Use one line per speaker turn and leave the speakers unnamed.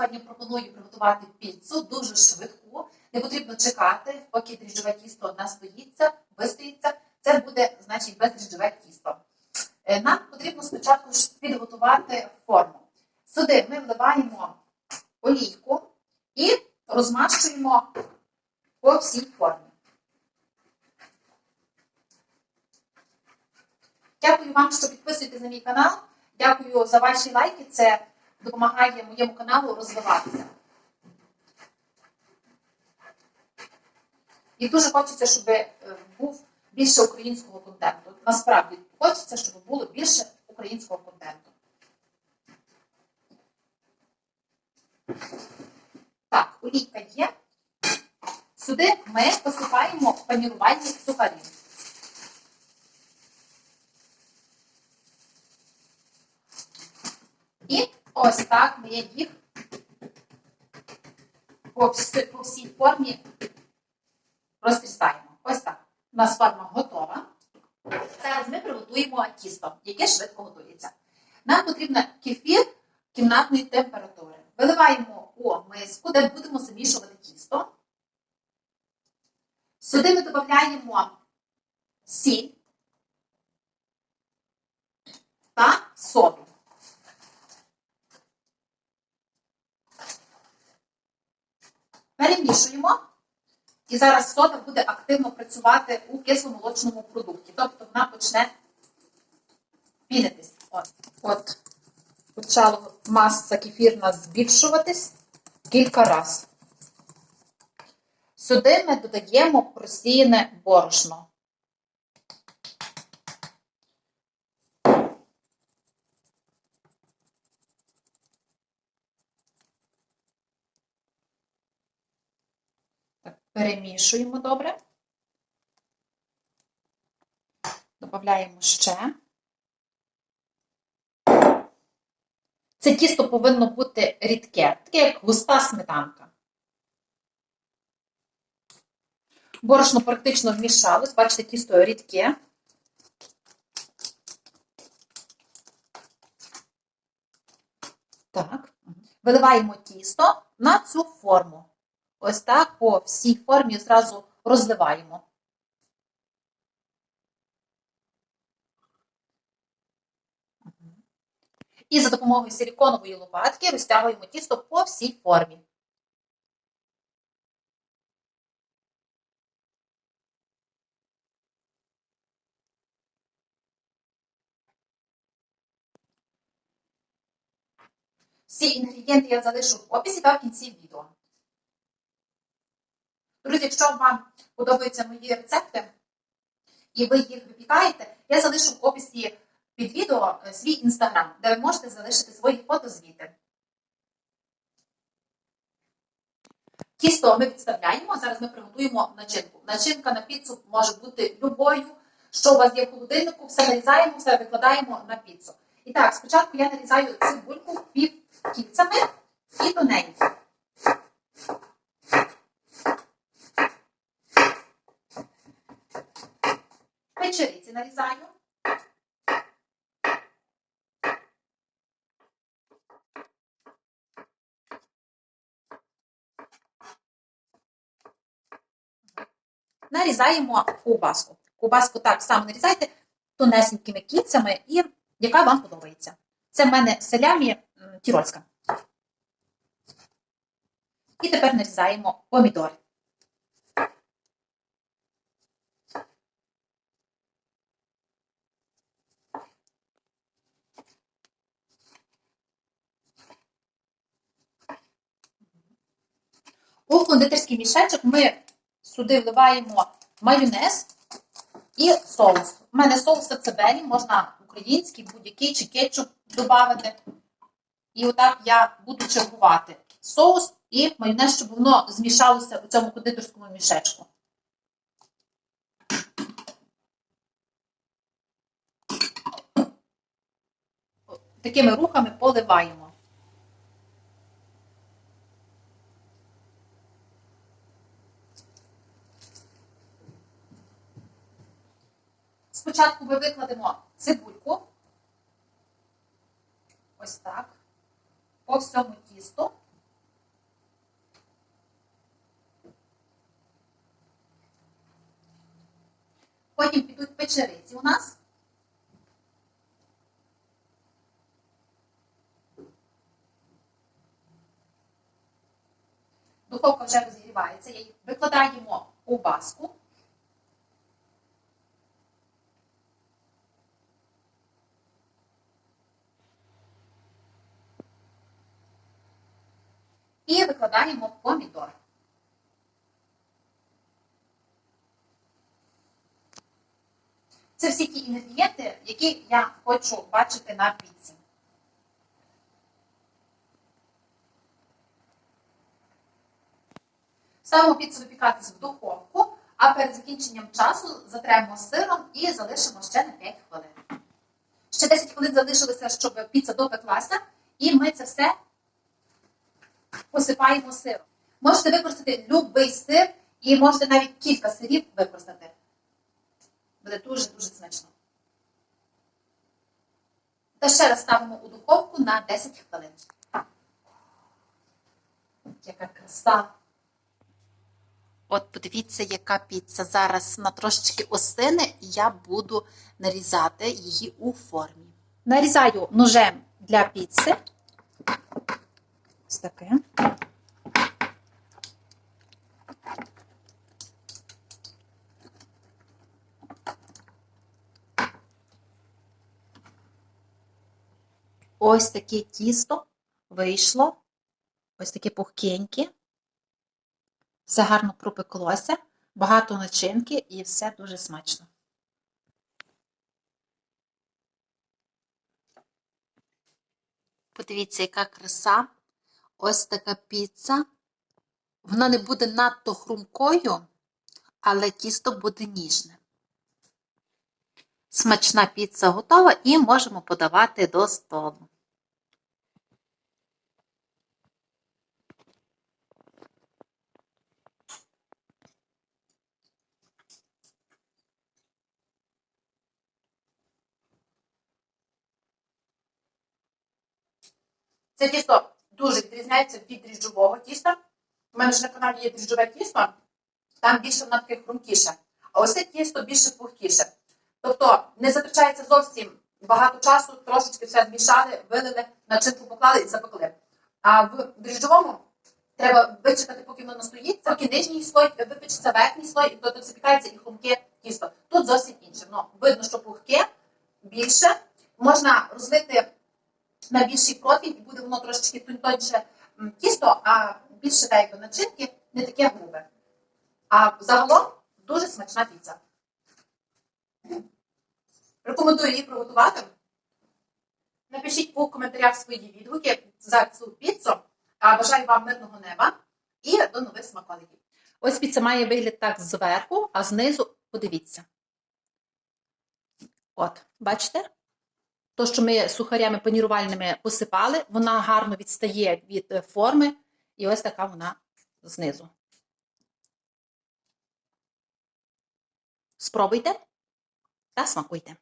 сьогодні пропоную приготувати піцу дуже швидку. Не потрібно чекати, поки дріжджове тісто настоїться, вистоїться. Це буде, значить, бездріжджове тісто. Е, Нам потрібно спочатку підготувати форму. Сюди ми вливаємо олійку і розмащуємо по всій формі. Дякую вам, що підписуєтесь на мій канал. Дякую за ваші лайки. Це допомагає моєму каналу розвиватися. І дуже хочеться, щоб е, був більше українського контенту. Насправді хочеться, щоб було більше українського контенту. Так, олійка є. Сюди ми посипаємо панірувальні сухарі. І ось так ми їх по, вс- по всій формі розтрістаємо. Ось так. У нас форма готова. Зараз ми приготуємо тісто, яке швидко готується. Нам потрібен кефір кімнатної температури. Виливаємо у миску, де будемо замішувати тісто. Сюди ми додаємо сіль та соду. Перемішуємо. І зараз сода буде активно працювати у кисломолочному продукті. Тобто вона почне пінитись. От, от почала маса кефірна збільшуватись кілька разів. Сюди ми додаємо просіяне борошно. Так, перемішуємо добре. Додаємо ще. Це тісто повинно бути рідке, таке як густа сметанка. Борошно практично вмішалось, бачите, тісто рідке. Так, виливаємо тісто на цю форму. Ось так по всій формі зразу розливаємо. І за допомогою силіконової лопатки розтягуємо тісто по всій формі. Всі інгредієнти я залишу в описі та в кінці відео. Друзі, якщо вам подобаються мої рецепти і ви їх випікаєте, я залишу в описі під відео е, свій інстаграм, де ви можете залишити свої фотозвіти. Тісто ми відставляємо, зараз ми приготуємо начинку. Начинка на піцу може бути любою. Що у вас є в холодильнику, все нарізаємо, все викладаємо на піцу. І так, спочатку я нарізаю цибульку пів кільцями і тоненько. Печериці нарізаю. Нарізаємо ковбаску. Ковбаску так само нарізайте тонесенькими кільцями і яка вам подобається. Це в мене селямі тірольська. І тепер нарізаємо помідори. Кондитерський мішечок ми сюди вливаємо майонез і соус. У мене соус цибелі, можна український, будь-який чи кетчуп додати. І отак я буду чергувати соус і майонез, щоб воно змішалося у цьому кондитерському мішечку. Такими рухами поливаємо. Спочатку ми викладемо цибульку. Ось так. По всьому тісту. Потім підуть печериці у нас. Духовка вже розігрівається, викладаємо у баску. І викладаємо помідор. Це всі ті інгредієнти, які я хочу бачити на піці. Ставимо піцу випікатись в духовку, а перед закінченням часу затремо сиром і залишимо ще на 5 хвилин. Ще 10 хвилин залишилося, щоб піца допеклася, і ми це все посипаємо сиром. Можете використати будь-який сир і можете навіть кілька сирів використати. Буде дуже-дуже смачно. Та ще раз ставимо у духовку на 10 хвилин. Яка краса! От подивіться, яка піца. Зараз на трошечки остине, і я буду нарізати її у формі. Нарізаю ножем для піци. Ось таке. Ось таке тісто вийшло. Ось таке пухкеньке. Все гарно пропеклося, багато начинки і все дуже смачно. Подивіться, яка краса. Ось така піца. Вона не буде надто хрумкою, але тісто буде ніжне. Смачна піца готова і можемо подавати до столу. Це тісто дуже відрізняється від дріжджового тіста. У мене ж на каналі є дріжджове тісто, там більше воно таке хрумкіше. А ось це тісто більше пухкіше. Тобто не затрачається зовсім багато часу, трошечки все змішали, вилили, начинку поклали і запекли. А в дріжджовому треба вичекати, поки воно настоїться, поки нижній слой випечеться верхній слой, і то запікається і хрумке тісто. Тут зовсім інше. Ну, видно, що пухке більше. Можна розлити на більший профіль, буде воно трошечки тоньше тісто, а більше та начинки не таке грубе. А загалом дуже смачна піца. Рекомендую її приготувати. Напишіть у коментарях свої відгуки за цю піцу. Бажаю вам мирного неба і до нових смаколиків. Ось піца має вигляд так зверху, а знизу подивіться. От, бачите? То, що ми сухарями панірувальними посипали, вона гарно відстає від е, форми, і ось така вона знизу. Спробуйте та смакуйте.